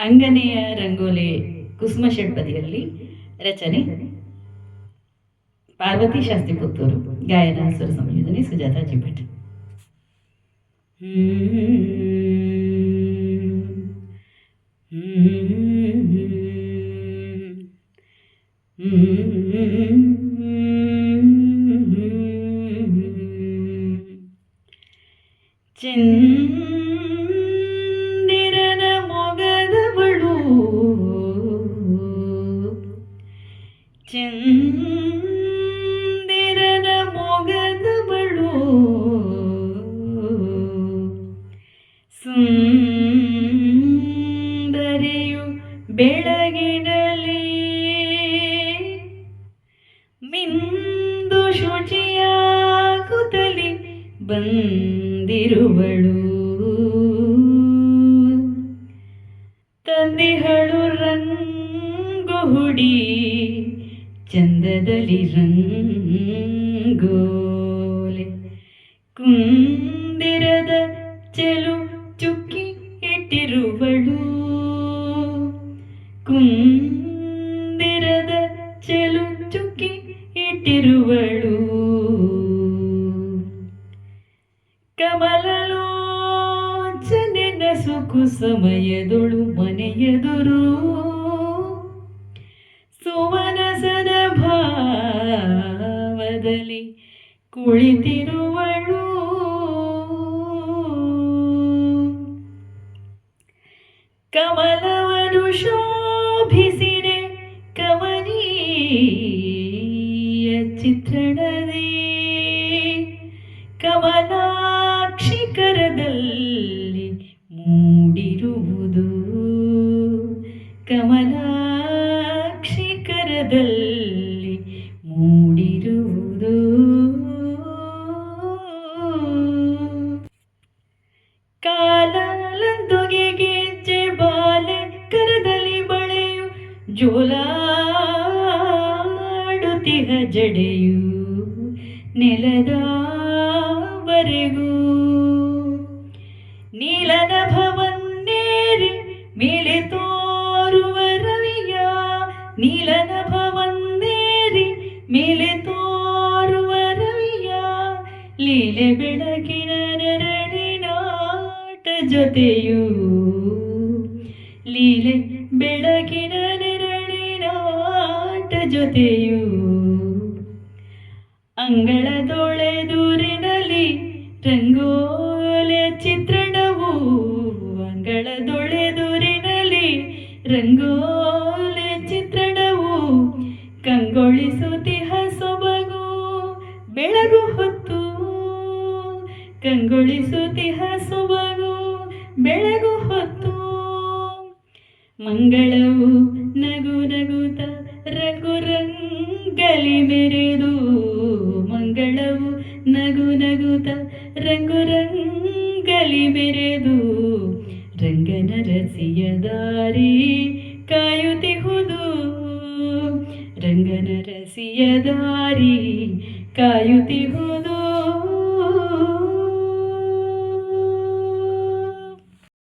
ಅಂಗನೆಯ ರಂಗೋಲಿ ಕುಸುಮ ಷಡ್ಪದಿಯಲ್ಲಿ ರಚನೆ ಪಾರ್ವತಿ ಶಾಸ್ತ್ರಿ ಪುತ್ತೂರು ಗಾಯನ ಸ್ವರ ಸಂಯೋಜನೆ ಸುಜಾತ ಜಿಭಟ್ ಚಂದಿರನ ಚಂದಿರನ ಮೊಗದವಳು ಸುಂದರಿಯು ಬೆಳಗಿಡಲಿ ಮಿಂದು ಶುಚಿಯಾಗುತ್ತಲಿ ಬಂದಿರುವಳು. ತಂದಿಹಳು ರಂಗು ಹುಡಿ ಚಂದದಲ್ಲಿ ರಂಗೋಲೆ ಕುಂದಿರದ ಚೆಲು ಚುಕ್ಕಿ ಇಟ್ಟಿರುವಳು. ಕುಂದಿರದ ಚೆಲು ಚುಕ್ಕಿ ಇಟ್ಟಿರುವಳು. ಕಮಲಲೋಚನೆ ನಸುಕು ಸಮಯದೊಳು ಮನೆಯದುರು ಭಾವದಲ್ಲಿ ಕುಳಿತಿರುವಳು. ಕಮಲವನು ಶೋಭಿಸಿದೆ ಕಮನೀಯ ಚಿತ್ರಣದೇ. ಕಮಲಾಕ್ಷಿಕರದಲ್ಲಿ ಮೂಡಿರುವುದು. ಕಮಲಾಕ್ಷಿಕರದಲ್ಲಿ ಜೋಲಾಡುತ್ತಿಹ ಜಡೆಯು ನೆಲದವರೆಗೂ ನೀಲನಭವನ್ನೇರಿ ಮೇಲೆ ತೋರುವ ರವಿಯ ನೀಲನಭವನ್ನೇರಿ ಮೇಲೆ ತೋರುವ ರವಿಯ ಲೀಲೆ ಬೆಳಕಿನ ನೆರಳಿನಾಟ ಜೊತೆಯು. ಲೀಲೆ ಬೆಳಕಿನ ಜೊತೆಯು ಅಂಗಳದೊಳೆದೂರಿನಲ್ಲಿ ರಂಗೋಲೆ ಚಿತ್ರಣವು ಅಂಗಳದೊಳೆದೂರಿನಲ್ಲಿ ರಂಗೋಲೆ ಚಿತ್ರಣವು ಕಂಗೊಳಿಸುತ್ತಿಹ ಸೊಬಗು ಬೆಳಗು ಹೊತ್ತು. ಕಂಗೊಳಿಸುತ್ತಿಹ ಸೊಬಗು ಬೆಳಗು ಹೊತ್ತು. ಮಂಗಳವು ನಗು ನಗುತ್ತ ರಂಗು ರಂಗಲಿ ಮೆರೆದು ಮಂಗಳವು ನಗು ನಗುತ ರಂಗು ರಂಗಲಿ ಮೆರೆದು ರಂಗನ ರಸಿಯ ದಾರಿ ಕಾಯುತ್ತಿಹುದು. ರಂಗನ ರಸಿಯ ದಾರಿ ಕಾಯುತ್ತಿಹುದು.